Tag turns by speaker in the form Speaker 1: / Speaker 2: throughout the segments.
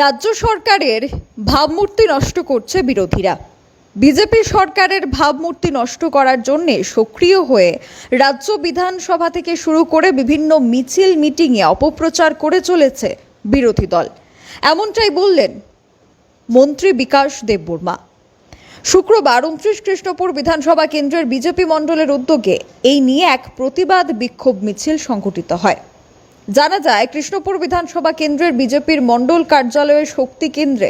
Speaker 1: রাজ্য সরকারের ভাবমূর্তি নষ্ট করছে বিরোধীরা। বিজেপি সরকারের ভাবমূর্তি নষ্ট করার জন্য সক্রিয় হয়ে রাজ্য বিধানসভা থেকে শুরু করে বিভিন্ন মিছিল, মিটিংয়ে অপপ্রচার করে চলেছে বিরোধী দল। এমনটাই বললেন মন্ত্রী বিকাশ দেববর্মা। শুক্রবার উনত্রিশ কৃষ্ণপুর বিধানসভা কেন্দ্রের বিজেপি মণ্ডলের উদ্যোগে এই নিয়ে এক প্রতিবাদ বিক্ষোভ মিছিল সংঘটিত হয়। জানা যায়, কৃষ্ণপুর বিধানসভা কেন্দ্রের বিজেপির মণ্ডল কার্যালয়ের শক্তি কেন্দ্রে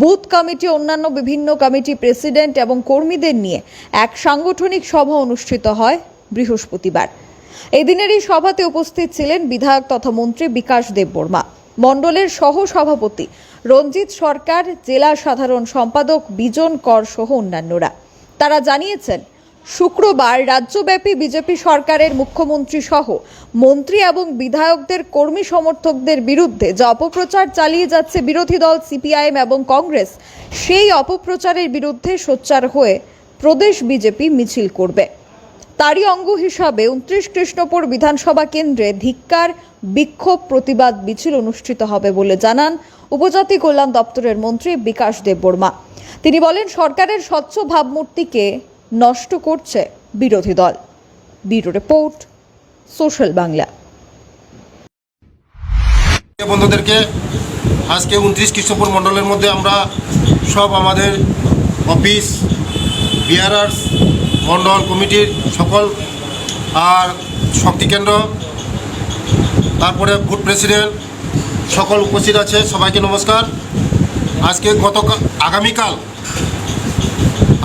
Speaker 1: বুথ কমিটি, অন্যান্য বিভিন্ন কমিটি প্রেসিডেন্ট এবং কর্মীদের নিয়ে এক সাংগঠনিক সভা অনুষ্ঠিত হয় বৃহস্পতিবার। এদিনের এই সভাতে উপস্থিত ছিলেন বিধায়ক তথা মন্ত্রী বিকাশ দেববর্মা। মণ্ডলের সহ সভাপতি রঞ্জিত সরকার, জেলা সাধারণ সম্পাদক বিজন কর সহ অন্যান্যরা। তারা জানিয়েছেন শুক্রবার রাজ্যব্যাপী বিজেপি সরকারের মুখ্যমন্ত্রী সহ মন্ত্রী এবং বিধায়কদের কর্মী সমর্থকদের বিরুদ্ধে যে অপপ্রচার চালিয়ে যাচ্ছে বিরোধী দল সিপিআইএম এবং কংগ্রেস, সেই অপপ্রচারের বিরুদ্ধে সোচ্চার হয়ে প্রদেশ বিজেপি মিছিল করবে। তারই অঙ্গ হিসাবে উনত্রিশ কৃষ্ণপুর বিধানসভা কেন্দ্রে ধিক্কার, বিক্ষোভ, প্রতিবাদ, মিছিল অনুষ্ঠিত হবে বলে জানান উপজাতি কল্যাণ দপ্তরের মন্ত্রী বিকাশ দেববর্মা। তিনি বলেন, সরকারের স্বচ্ছ ভাবমূর্তিকে নষ্ট করছে বিরোধী দল। Bureau report, social Bangla.
Speaker 2: বন্ধুদেরকে, আজকে উনত্রিশ কৃষ্ণপুর মণ্ডলের মধ্যে আমরা সব আমাদের অফিস বিয়ারার্স মণ্ডল কমিটির সকল, আর শক্তি কেন্দ্র, তারপরে বুথ প্রেসিডেন্ট সকল উপস্থিত আছে, সবাইকে নমস্কার। আজকে গত আগামীকাল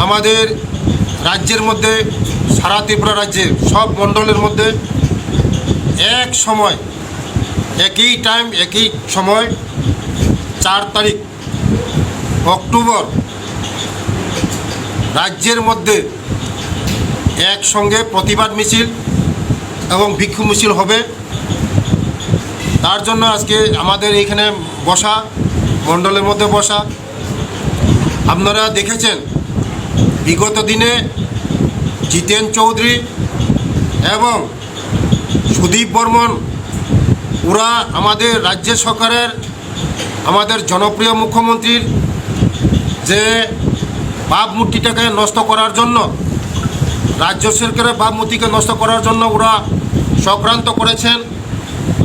Speaker 2: আমাদের রাজ্যের মধ্যে, সারা ত্রিপুরা রাজ্যে, সব মণ্ডলের মধ্যে এক সময়, একই টাইম একই সময়, চার তারিখ, অক্টোবর, রাজ্যের মধ্যে একসঙ্গে প্রতিবাদ মিছিল এবং ভিক্ষু মিছিল হবে। তার জন্য আজকে আমাদের এখানে বসা, মণ্ডলের মধ্যে বসা, আপনারা দেখেছেন বিগত দিনে জিতেন চৌধুরী এবং সুদীপ বর্মন, ওরা আমাদের রাজ্য সরকারের, আমাদের জনপ্রিয় মুখ্যমন্ত্রীর যে ভাবমূর্তিটাকে নষ্ট করার জন্য, রাজ্য সরকারের ভাবমূর্তিকে নষ্ট করার জন্য ওরা চক্রান্ত করেছেন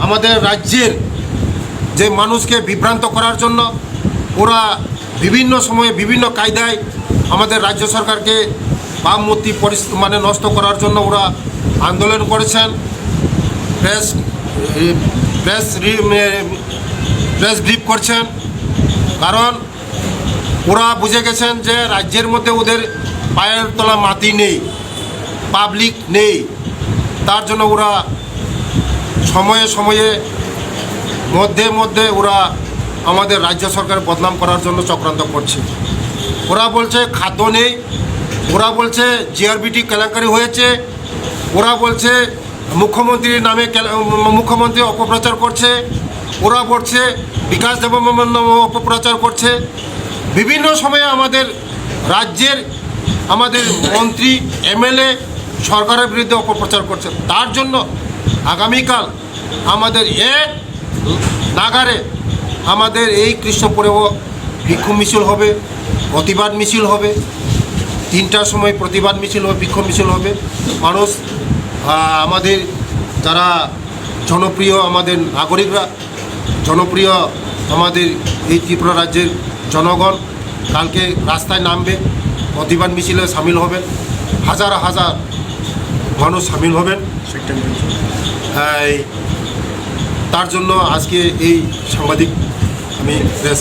Speaker 2: আমাদের রাজ্যের যে মানুষকে বিভ্রান্ত করার জন্য, ওরা বিভিন্ন সময়ে বিভিন্ন কায়দায় আমাদের রাজ্য সরকারকে ভাবমূর্তি পরিস- মানে নষ্ট করার জন্য ওরা আন্দোলন করেছেন। প্রেস প্রেস প্রেস ব্রিফ করছেন। কারণ ওরা বুঝে গেছেন যে রাজ্যের মধ্যে ওদের পায়ের তলা মাটি নেই, পাবলিক নেই। তার জন্য ওরা সময়ে সময়ে মধ্যে মধ্যে ওরা আমাদের রাজ্য সরকার বদনাম করার জন্য চক্রান্ত করছে। ওরা বলছে খাদ্য নেই, ওরা বলছে জিআরবিটি কেলেঙ্কারি হয়েছে, ওরা বলছে মুখ্যমন্ত্রীর নামে মুখ্যমন্ত্রী অপপ্রচার করছে, ওরা বলছে বিকাশ নামে অপপ্রচার করছে। বিভিন্ন সময়ে আমাদের রাজ্যের আমাদের মন্ত্রী, এমএলএ সরকারের বিরুদ্ধে অপপ্রচার করছে। তার জন্য আগামীকাল আমাদের এক নাগারে আমাদের এই কৃষ্ণপুরেও ভিক্ষু মিছিল হবে। প্রতিবাদ মিছিল হবে, তিনটার সময় প্রতিবাদ মিছিল হবে, বিক্ষোভ মিছিল হবে মানুষ আমাদের যারা জনপ্রিয় আমাদের নাগরিকরা, জনপ্রিয় আমাদের এই ত্রিপুরা রাজ্যের জনগণ, কালকে রাস্তায় নামবে, প্রতিবাদ মিছিলে সামিল হবেন, হাজার হাজার মানুষ সামিল হবেন তার জন্য আজকে এই সাংবাদিক আমি প্রেস।